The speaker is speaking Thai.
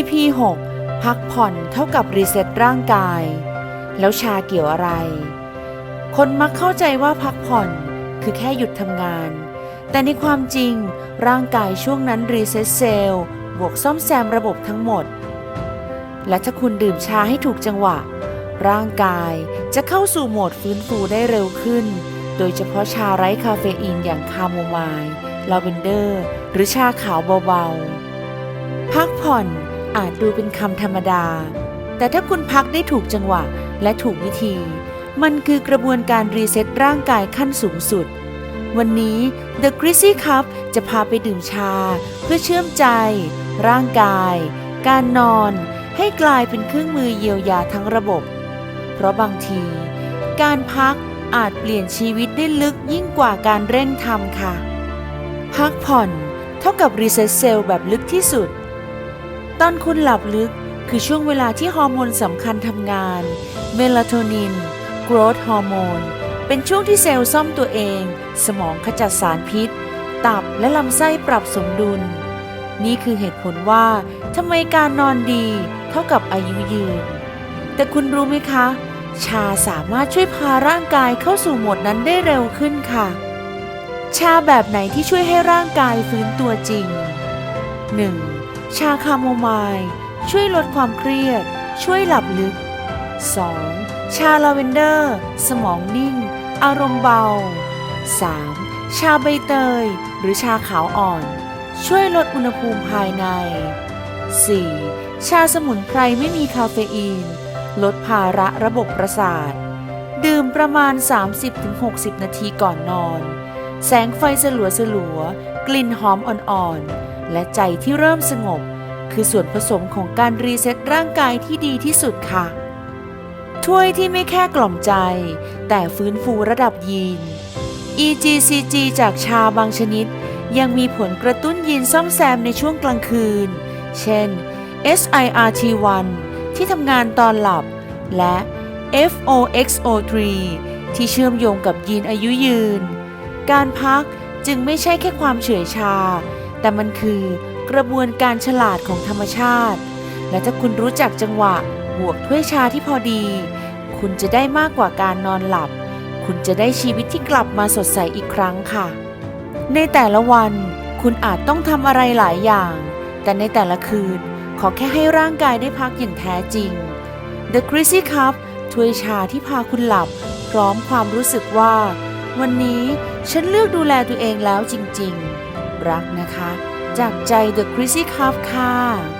EP 6 พักผ่อนเท่ากับรีเซ็ตร่างกาย แล้วชาเกี่ยวอะไร คนมักเข้าใจว่าพักผ่อนคือแค่หยุดทำงาน แต่ในความจริงร่างกายช่วงนั้นรีเซ็ตเซลล์บวกซ่อมแซมระบบทั้งหมด และถ้าคุณดื่มชาให้ถูกจังหวะ ร่างกายจะเข้าสู่โหมดฟื้นฟูได้เร็วขึ้น โดยเฉพาะชาไร้คาเฟอีนอย่างคาโมไมล์ลาเวนเดอร์ หรือชาขาวเบาๆ พักผ่อน อาจดูเป็นคำธรรมดา แต่ถ้าคุณพักได้ถูกจังหวะและถูกวิธี มันคือกระบวนการรีเซ็ตร่างกายขั้นสูงสุด วันนี้ The Greasy Cup จะพาไปดื่มชา เพื่อเชื่อมใจ ร่างกาย การนอน ให้กลายเป็นเครื่องมือเยียวยาทั้งระบบ เพราะบางที การพักอาจเปลี่ยนชีวิตได้ลึกยิ่งกว่าการเร่งทำค่ะ พักผ่อนเท่ากับรีเซ็ตเซลล์แบบลึกที่สุด ตอนคุณหลับลึกคือช่วงเวลาที่ฮอร์โมนสำคัญทำงาน เมลาโทนิน โกรทฮอร์โมน เป็นช่วงที่เซลล์ซ่อมตัวเอง สมองขจัดสารพิษ ตับและลำไส้ปรับสมดุล นี่คือเหตุผลว่าทำไมการนอนดีเท่ากับอายุยืน แต่คุณรู้ไหมคะ ชาสามารถช่วยพาร่างกายเข้าสู่โหมดนั้นได้เร็วขึ้นค่ะ ชาแบบไหนที่ช่วยให้ร่างกายฟื้นตัวจริง 1. ชาคาโมไมล์ช่วยลดความเครียด ช่วยหลับลึก 2. ชาลาเวนเดอร์ สมองนิ่ง อารมณ์เบา 3. ชาใบเตย หรือชาขาวอ่อน ช่วยลดอุณหภูมิภายใน 4. ชาสมุนไพรไม่มีคาเฟอีน ลดภาระระบบประสาท ดื่มประมาณ 30-60 นาทีก่อนนอน แสงไฟสลัวสลัวกลิ่นหอมอ่อนๆ และใจที่เริ่มสงบ คือส่วนผสมของการรีเซ็ตร่างกายที่ดีที่สุดค่ะ ถ้วยที่ไม่แค่กล่อมใจ แต่ฟื้นฟูระดับยีน EGCG จากชาบางชนิด ยังมีผลกระตุ้นยีนซ่อมแซมในช่วงกลางคืน เช่น SIRT1 ที่ทำงานตอนหลับ และ FOXO3 ที่เชื่อมโยงกับยีนอายุยืน การพักจึงไม่ใช่แค่ความเฉื่อยชา แต่มันคือกระบวนการฉลาดของธรรมชาติ และถ้าคุณรู้จักจังหวะบวกถ้วยชาที่พอดี คุณจะได้มากกว่าการนอนหลับ คุณจะได้ชีวิตที่กลับมาสดใสอีกครั้งค่ะ ในแต่ละวันคุณอาจต้องทำอะไรหลายอย่าง แต่ในแต่ละคืนขอแค่ให้ร่างกายได้พักอย่างแท้จริง The Greasy Cup ถ้วยชาที่พาคุณหลับ พร้อมความรู้สึกว่า วันนี้ฉันเลือกดูแลตัวเองแล้วจริง ๆ รักนะคะ จากใจ The Crazy Cup ค่ะ